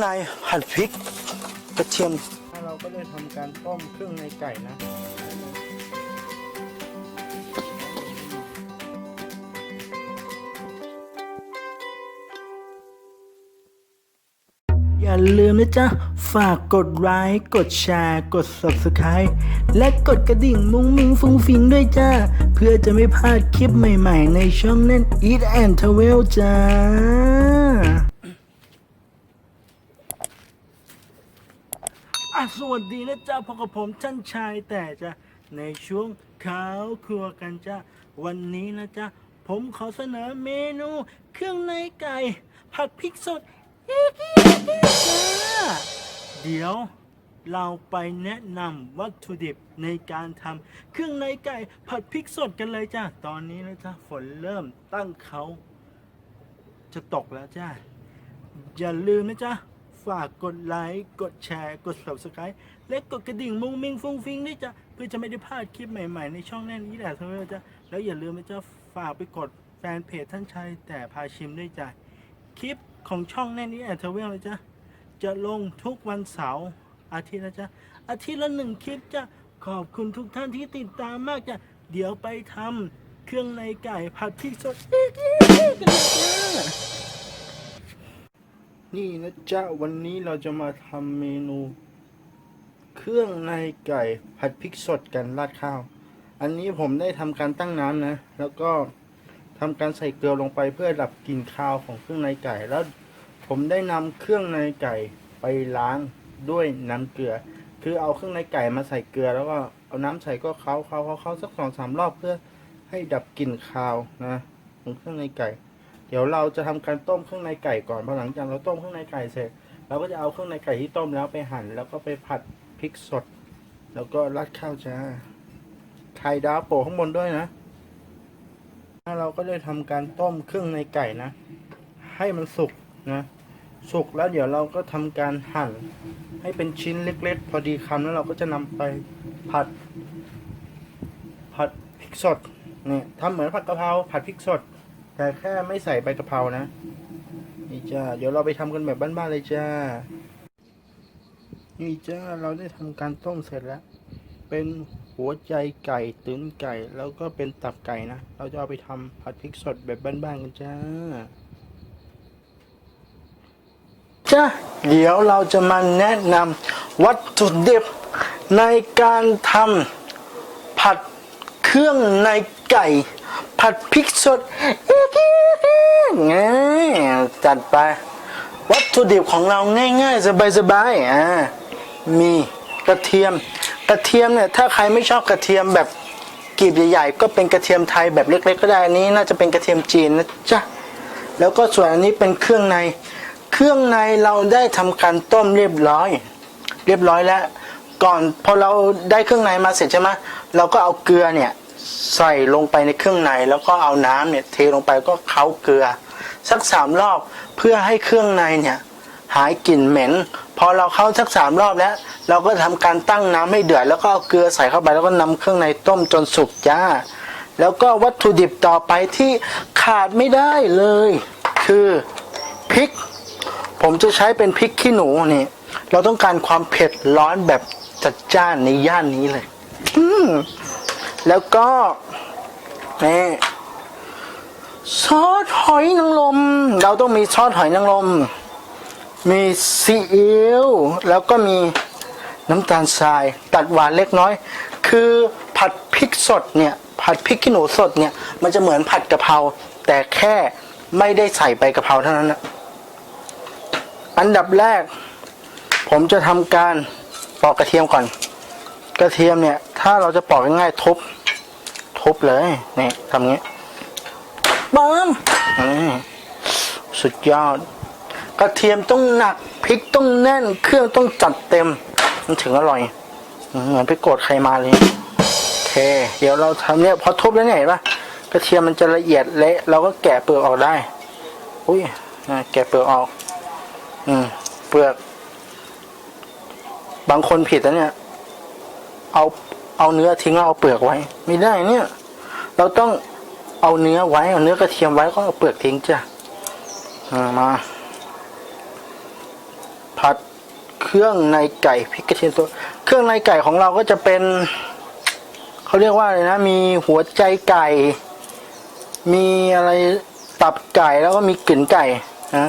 ในผัดพริกกระเทียมเราก็ได้ทำการต้มเครื่องในไก่นะอย่าลืมนะจ๊ะ ฝากกดไลค์กดแชร์กด Subscribe และกดกระดิ่งมุ้งมิงฟุ้งฟิงด้วยจ้า เพื่อจะไม่พลาดคลิปใหม่ๆ ในช่องนั้น Eat and Travel จ้า อะ สวัสดีนะจ๊ะพบกับผมท่านชายแต่จะในช่วงข่าวครัวกันจ้ะวันนี้นะจ๊ะผมขอเสนอเมนู เครื่องในไก่ ผัดพริกสดเอ๊ะเอ๊ะเอ๊ะจ้าเดี๋ยวเราไปแนะนำวัตถุดิบในการทำเครื่องในไก่ผัดพริกสดกันเลยจ้ะตอนนี้นะจ๊ะฝนเริ่มตั้งเขาจะตกแล้วจ้าอย่าลืมนะจ๊ะ ฝากกดไลค์ กดแชร์ กด subscribe และกดกระดิ่งมุ้งมิงฟุ้งฟิงด้วยจ้ะเพื่อจะไม่ได้พลาดคลิปใหม่ๆ ในช่องแน่นี้แหละทั้งนั้นจ้ะแล้วอย่าลืมนะจ๊ะฝากไปกดแฟนเพจท่านชายแต่พาชิมด้วยจ้ะคลิปของช่องแน่นี้แอดเทเวลนะจ๊ะจะลงทุกวันเสาร์อาทิตย์นะจ๊ะอาทิตย์ละหนึ่งคลิปจ้ะขอบคุณทุกท่านที่ติดตามมากจ้ะเดี๋ยวไปทำเครื่องในไก่ผัดพริกสดกันเลยจ้า นี่นะจ๊ะวันนี้เราจะมาทำเมนู เครื่องในไก่ผัดพริกสดกันราดข้าว อันนี้ผมได้ทำการตั้งน้ำนะ แล้วก็ทำการใส่เกลือลงไปเพื่อดับกลิ่นคาวของเครื่องในไก่ แล้วผมได้นำเครื่องในไก่ไปล้างด้วยน้ำเกลือ คือเอาเครื่องในไก่มาใส่เกลือ แล้วก็เอาน้ำใส่ก็เคล้าเค้าเคา้าสักสองสามรอบเพื่อให้ดับกลิ่นคาวนะของเครื่องในไก่ เดี๋ยวเราจะทำการต้มเครื่องในไก่ก่อนพอหลังจากเราต้มเครื่องในไก่เสร็จเราก็จะเอาเครื่องในไก่ที่ต้มแล้วไปหั่น แล้วก็ไปผัดพริกสด แล้วก็ราดข้าวจ้าไข่ดาวโปะข้างบนด้วยนะแล้วเราก็ได้ทำการต้มเครื่องในไก่นะ ให้มันสุกนะสุกแล้วเดี๋ยวเราก็ทำการหั่น ให้เป็นชิ้นเล็ก ๆ พอดีคำแล้วเราก็จะนำไปผัด ผัดพริกสดเนี่ยทำเหมือนผัดกะเพราผัดพริกสด แต่แค่ไม่ใส่ใบกะเพรานะ นี่จ้า เดี๋ยวเราไปทำกันแบบบ้านๆเลยจ้า นี่จ้า เราได้ทำการต้มเสร็จแล้ว เป็นหัวใจไก่ตุ๋นไก่ แล้วก็เป็นตับไก่นะ เราจะเอาไปทำผัดพริกสดแบบบ้านๆกันจ้าจ้าเดี๋ยวเราจะมาแนะนำวัตถุดิบในการทำผัดเครื่องในไก่ ผัดพริกสดจัดไป วัตถุดิบของเราง่าย ๆ สบายๆอ่ามีกระเทียม กระเทียมเนี่ยถ้าใครไม่ชอบกระเทียมแบบกลีบใหญ่ๆก็เป็นกระเทียมไทยแบบเล็ก ๆ ก็ได้อันนี้ น่าจะเป็นกระเทียมจีนนะจ๊ะแล้วก็ส่วนอันนี้เป็นเครื่องใน เครื่องในเราได้ทำการต้มเรียบร้อย เรียบร้อยแล้ว ก่อนพอเราได้เครื่องในมาเสร็จใช่ไหมเราก็เอาเกลือเนี่ย ใส่ลงไปในเครื่องในแล้วก็เอาน้ำเนี่ยเทลงไปก็เค้าเกลือ สักสามรอบเพื่อให้เครื่องในเนี่ยหายกลิ่นเหม็น พอเราเข้าสักสามรอบแล้ว เราก็ทำการตั้งน้ำให้เดือดแล้วก็เอาเกลือใส่เข้าไปแล้วก็นำเครื่องในต้มจนสุกจ้า แล้วก็วัตถุดิบต่อไปที่ขาดไม่ได้เลย คือพริก ผมจะใช้เป็นพริกขี้หนูนี่ เราต้องการความเผ็ดร้อนแบบจัดจ้านในย่านนี้เลย อื แล้วก็นี่ซอสหอยนางรมเราต้องมีซอสหอยนางรมมีซีอิ๊วแล้วก็มีน้ำตาลทราย ตัดหวานเล็กน้อย คือผัดพริกสดเนี่ย ผัดพริกขี้หนูสดเนี่ย มันจะเหมือนผัดกะเพราแต่แค่ไม่ได้ใส่ใบกะเพราเท่านั้นนะอันดับแรก ผมจะทำการปอกกระเทียมก่อน กระเทียมเนี่ย ถ้าเราจะปอกง่ายๆทุบ ทุบเลยนี่ทำงี้ปั๊มนี่สุดยอด กระเทียมต้องหนักพริกต้องแน่น เครื่องต้องจัดเต็ม มันถึงอร่อยอืมเหมือนไปโกรธใครมาเลยโอเค เดี๋ยวเราทำเนี่ยพอทุบแล้วเนี่ยเห็นปะกระเทียมมันจะละเอียดเละเราก็แกะเปลือกออกได้ อุ้ยอะแกะเปลือกออก อืม เปลือก บางคนผิดนะเนี่ย เอา เอาเนื้อทิ้งเอาเปลือกไว้ ไม่ได้เนี่ย เราต้องเอาเนื้อไว้เอาเนื้อกระเทียมไว้ก็เอาเปลือกทิ้งจ้ะมาผัดเครื่องในไก่พริกกระเทียมตัว เครื่องในไก่ของเราก็จะเป็นเขาเรียกว่าอะไรนะ มีหัวใจไก่ มีอะไรตับไก่แล้วก็มีกลิ่นไก่นะ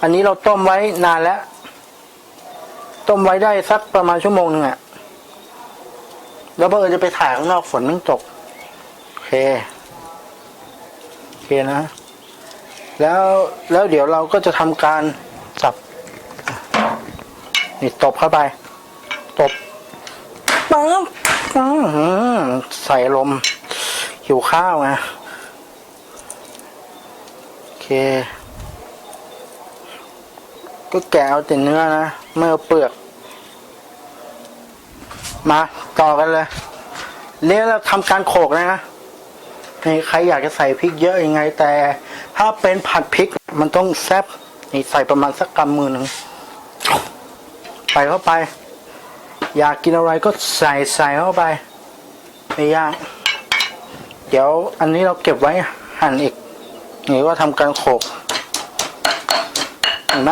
อันนี้เราต้มไว้นานแล้ว ต้มไว้ได้สักประมาณชั่วโมงหนึ่งอะ แล้วพอเออญจะไปถ่ายข้างนอกฝนมันตกโอเคโอเคนะ แล้วแล้วเดี๋ยวเราก็จะทำการสับ นี่ตบเข้าไป ตบปั๊บอื้อหือใส่ลมหิวข้าวไงโอเค ก็แกะเอาแต่เนื้อนะ ไม่เอาเปลือก มาต่อกันเลยเรียกเราทำการโขกเลยนะนี่ใครอยากจะใส่พริกเยอะยังไง แต่ถ้าเป็นผัดพริกมันต้องแซ่บนี่ใส่ประมาณสักกำมือหนึ่งใส่เข้าไป อยากกินอะไรก็ใส่ใส่เข้าไปไม่ยากเดี๋ยวอันนี้เราเก็บไว้หั่นอีกนี่ก็ทำการโขกเห็นไหม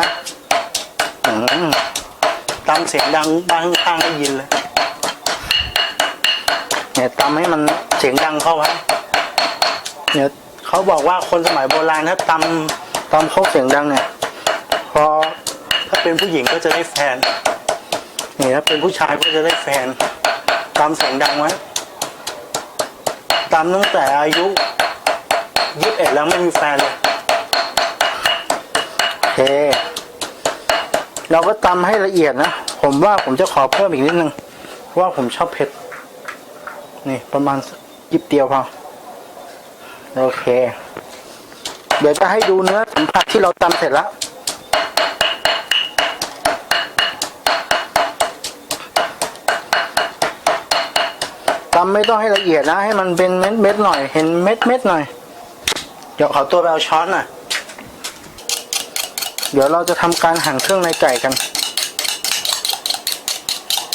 ตามเสียงดังบ้านข้างๆได้ยินเลย เนี่ยตำให้มันเสียงดังเข้าไว้เนี่ยเขาบอกว่าคนสมัยโบราณถ้าตำตำเขาเสียงดังเนี่ย พอถ้าเป็นผู้หญิงก็จะได้แฟนนี่ถ้าเป็นผู้ชายก็จะได้แฟนตำเสียงดังไว้ตำตั้งแต่อายุยี่สิบเอ็ดแล้วไม่มีแฟนเลยโอเคเราก็ตำให้ละเอียดนะ ผมว่าผมจะขอเพิ่มอีกนิดนึง ว่าผมชอบเผ็ด นี่ประมาณยิบเดียวพอโอเค เดี๋ยวจะให้ดูเนื้อสัมผัสที่เราตำเสร็จแล้วตำไม่ต้องให้ละเอียดนะ ให้มันเป็นเม็ดเม็ดๆหน่อย เห็นเม็ดเม็ดๆหน่อย เดี๋ยวขอตัวไปเอาช้อนน่อยเดี๋ยวเราจะทำการหั่นเครื่องในไก่กัน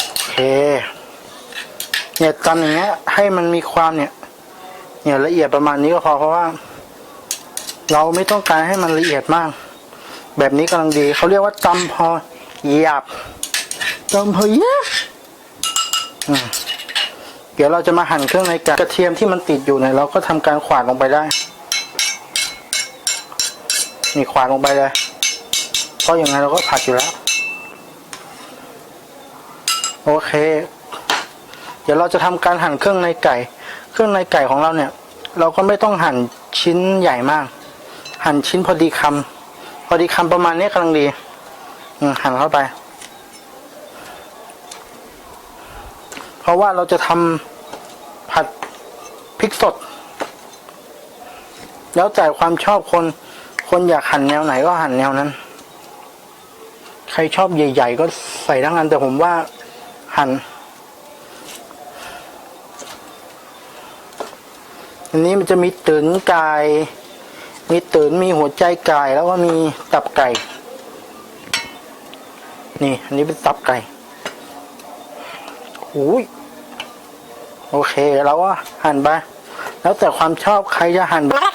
โอเค เนี่ยตำอย่างเงี้ย ให้มันมีความเนี่ย เนี่ยละเอียดประมาณนี้ก็พอเพราะว่า เราไม่ต้องการให้มันละเอียดมาก แบบนี้กำลังดีเขาเรียกว่าตำพอหยาบตำพอหยาบอืมเดี๋ยวเราจะมาหั่นเครื่องในก่กระเทียมที่มันติดอยู่เนี่ยเราก็ทำการขวานลงไปได้นี่ขวานลงไปเลยเพราะอย่างนั้นเราก็ผัดอยู่แล้ว โอเค เดี๋ยวเราจะทำการหั่นเครื่องในไก่ เครื่องในไก่ของเราเนี่ย เราก็ไม่ต้องหั่นชิ้นใหญ่มาก หั่นชิ้นพอดีคำพอดีคำประมาณนี้กำลังดีอืหั่นเข้าไป เพราะว่าเราจะทำผัดพริกสด แล้วแต่ความชอบคน คนอยากหั่นแนวไหนก็หั่นแนวนั้น ใครชอบใหญ่ ๆ ก็ใส่ทั้งอันแต่ผมว่าหั่น อันนี้มันจะมีตืนไก่มีตืนมีหัวใจไก่แล้วก็มีตับไก่ นี่ อันนี้เป็นตับไก่หูยโอเคเราก็หั่นไปแล้วแต่ความชอบใครจะหั่นแล้ว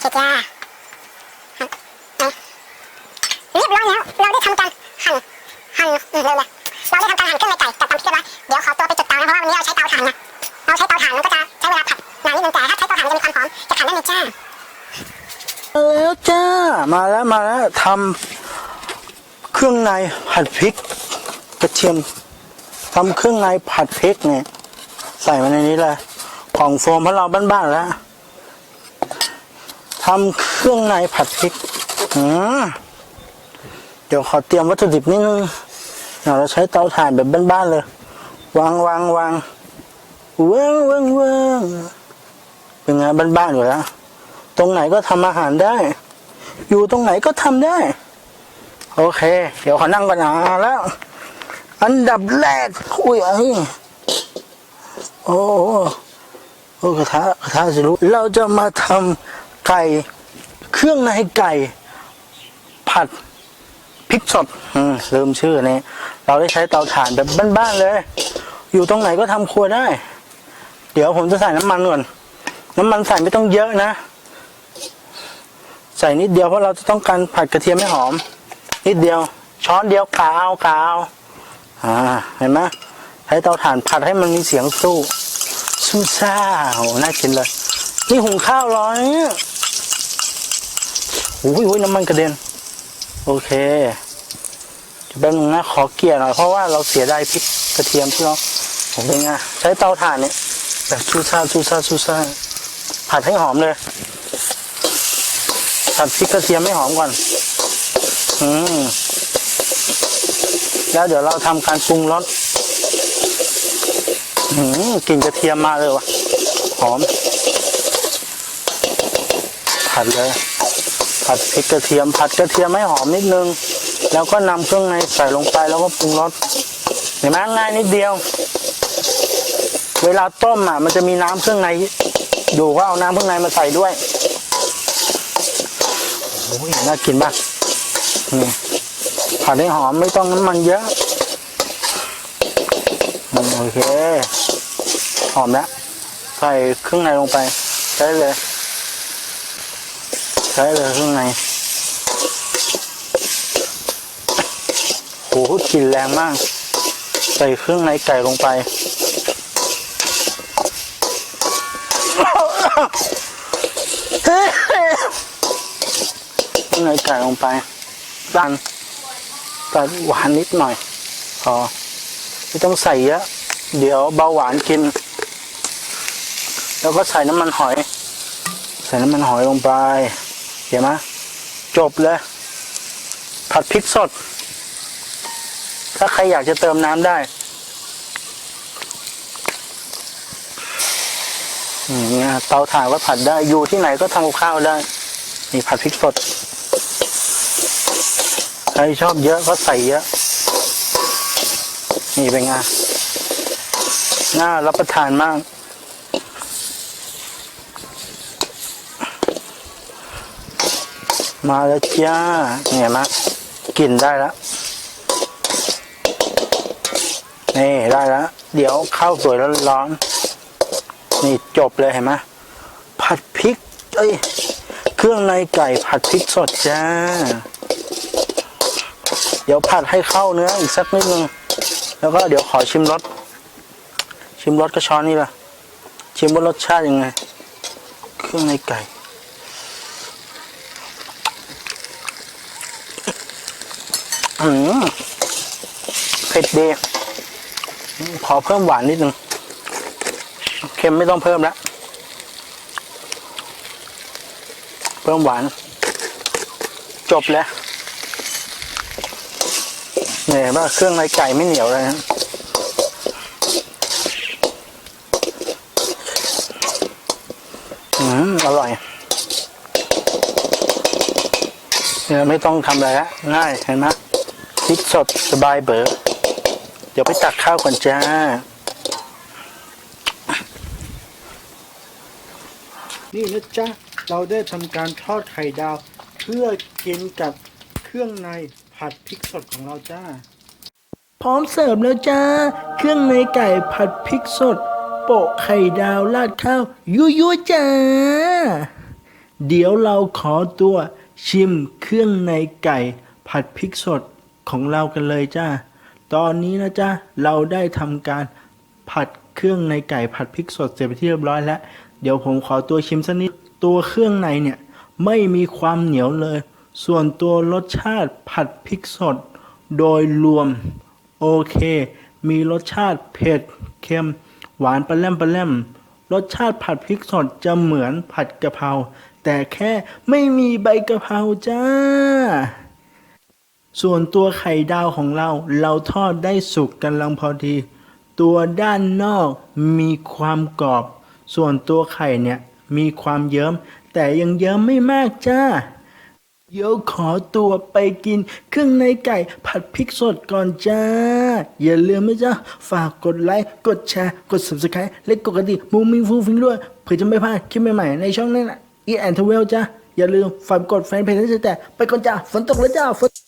เสร็จจ้าเรียบร้อยแล้วเราได้ทำการหั่นหั่นเร็วเลยเราได้ทำการหั่นเครื่องในไก่กับตำพริกเรียบร้อยเดี๋ยวขอตัวไปจุดเตานะเพราะว่าวันนี้เราใช้เตาถ่านนะเราใช้เตาถ่านมันก็จะใช้เวลาผัดนานนิดนึงแต่ถ้าใช้เตาถ่านมันจะมีความหอมจะขันได้เลยจ้าแล้วจ้ามาแล้วมาแล้วทำเครื่องในผัดพริกกระเทียมทำเครื่องในผัดพริกเนี่ยใส่มาในนี้เลยของโฟมเพราะเราบ้านๆแล้ว ทำเครื่องในผัดพริกอืมเดี๋ยวขอเตรียมวัตถุดิบนิดนึงเราใช้เตาถ่านแบบบ้านๆเลย วางวางวางเว้งเว้งเว้งเป็นไงบ้านๆอยู่แล้ว ตรงไหนก็ทำอาหารได้ อยู่ตรงไหนก็ทำได้ โอเค เดี๋ยวขอนั่งก่อนนะแล้ว อันดับแรกอุ้ยไอ้โอ้โหโอ้กระทะกระทะสิลูกเราจะมาทำ ไก่ เครื่องในไก่ ผัดพริกสดอืมลืมชื่อนี้ เราได้ใช้เตาถ่านแบบบ้านๆเลย อยู่ตรงไหนก็ทำครัวได้ เดี๋ยวผมจะใส่น้ำมันก่อนน้ำมันใส่ไม่ต้องเยอะนะ ใส่นิดเดียวเพราะเราจะต้องการผัดกระเทียมให้หอม นิดเดียว ช้อนเดียวกาวกาวอ่าเห็นไหมใช้เตาถ่านผัดให้มันมีเสียงสู้สู้ซ่าโหน่ากินเลย นี่หุงข้าวร้อนเนี่ย อ้ยโอ้ยน้ำมันกระเด็น โอเคจะแป๊บนึงนะขอเกลี่ยหน่อยเพราะว่าเราเสียดายพริกกระเทียมที่เราผมเป็นไงใช้เตาถ่านเนี่ยแบบซูซ่าซูซ่าซูซ่าผัดให้หอมเลยผัดพริกกระเทียมให้หอมก่อน อืมแล้วเดี๋ยวเราทำการปรุงรสอืมกลิ่นกระเทียมมาเลยวะหอมผัดเลย ผัดพริกกระเทียม ผัดกระเทียมให้หอมนิดนึง แล้วก็นำเครื่องในใส่ลงไปแล้วก็ปรุงรสเห็นไหมง่ายนิดเดียว เวลาต้มอะมันจะมีน้ำเครื่องในอยู่ก็เอาน้ำเครื่องในมาใส่ด้วยโอ้ยน่ากินมากนี่ผัดให้หอมไม่ต้องน้ำมันเยอะโอเคหอมแล้วใส่เครื่องในลงไปใช้เลย ช้เลยเครื่องในโหกลิ่นแรงมาก ใส่เครื่องในไก่ลงไป เครื่องในไก่ลงไปตันตัดหวานนิดหน่อยพอไม่ต้องใส่เยอะ เดี๋ยวเบาหวานกิน แล้วก็ใส่น้ำมันหอย ใส่น้ำมันหอยลงไป เห็นไหมจบเลย ผัดพริกสด ถ้าใครอยากจะเติมน้ำได้อืเนี่ยเตาถ่านก็ผัดได้ อยู่ที่ไหนก็ทำกับข้าวได้ นี่ผัดพริกสด ใครชอบเยอะก็ใส่เยอะ นี่เป็นไงน่ารับประทานมาก มาแล้วจ้าเนี่ยมะกลิ่นได้แล้วนี่ได้แล้วเดี๋ยวข้าวสวยร้อนๆนี่จบเลยเห็นไหมผัดพริกเอ้ยเครื่องในไก่ผัดพริกสดจ้า เดี๋ยวผัดให้เข้าเนื้ออีกสักนิดนึงแล้วก็เดี๋ยวขอชิมรสชิมรสก็ช้อนนี่ละชิมว่ารสชาติยังไง เครื่องในไก่ อืมเผ็ดดีขอเพิ่มหวานนิดนึงเค็มไม่ต้องเพิ่มแล้ว เพิ่มหวาน จบแล้วเนี่ยเห็นว่าเครื่องในไก่ไม่เหนียวเลยนะอืมอร่อยเนี่ยไม่ต้องทำอะไรละง่ายเห็นไหม พริกสดสบายเบอร์เดี๋ยวไปตักข้าวก่อนจ้า นี่นะจ๊ะ เราได้ทำการทอดไข่ดาว เพื่อกินกับเครื่องในผัดพริกสดของเราจ้า พร้อมเสิร์ฟแล้วจ้า เครื่องในไก่ผัดพริกสด โปะไข่ดาวราดข้าวยั่วๆจ้า เดี๋ยวเราขอตัวชิมเครื่องในไก่ผัดพริกสด ของเรากันเลยจ้า ตอนนี้นะจ้าเราได้ทำการผัดเครื่องในไก่ผัดพริกสดเสร็จไปที่เรียบร้อยแล้ว เดี๋ยวผมขอตัวชิมสักนิด ตัวเครื่องในเนี่ยไม่มีความเหนียวเลย ส่วนตัวรสชาติผัดพริกสด โดยรวม โอเค มีรสชาติเผ็ดเค็ม หวานปลาแรมปลาแรมรสชาติผัดพริกสดจะเหมือนผัดกะเพราแต่แค่ไม่มีใบกะเพราจ้า ส่วนตัวไข่ดาวของเรา เราทอดได้สุกกันลังพอดี ตัวด้านนอกมีความกรอบ ส่วนตัวไข่เนี่ยมีความเยิ้ม แต่ยังเยิ้มไม่มากจ้า เดี๋ยวขอตัวไปกิน เครื่องในไก่ผัดพริกสดก่อนจ้า อย่าลืมนะจ๊ะ ฝากกดไลค์ กดแชร์ กด subscribe และกดกระดิ่งมุ้งมิ้งฟุ้งฟิ้งด้วย เพื่อจะไม่พลาดคลิปใหม่ ๆ ในช่องนี้นะอีแอนทเวลจ้า อย่าลืมฝากกดแฟนเพจให้แต่ไปก่อนจ้า ฝนตกแล้วจ้าฝน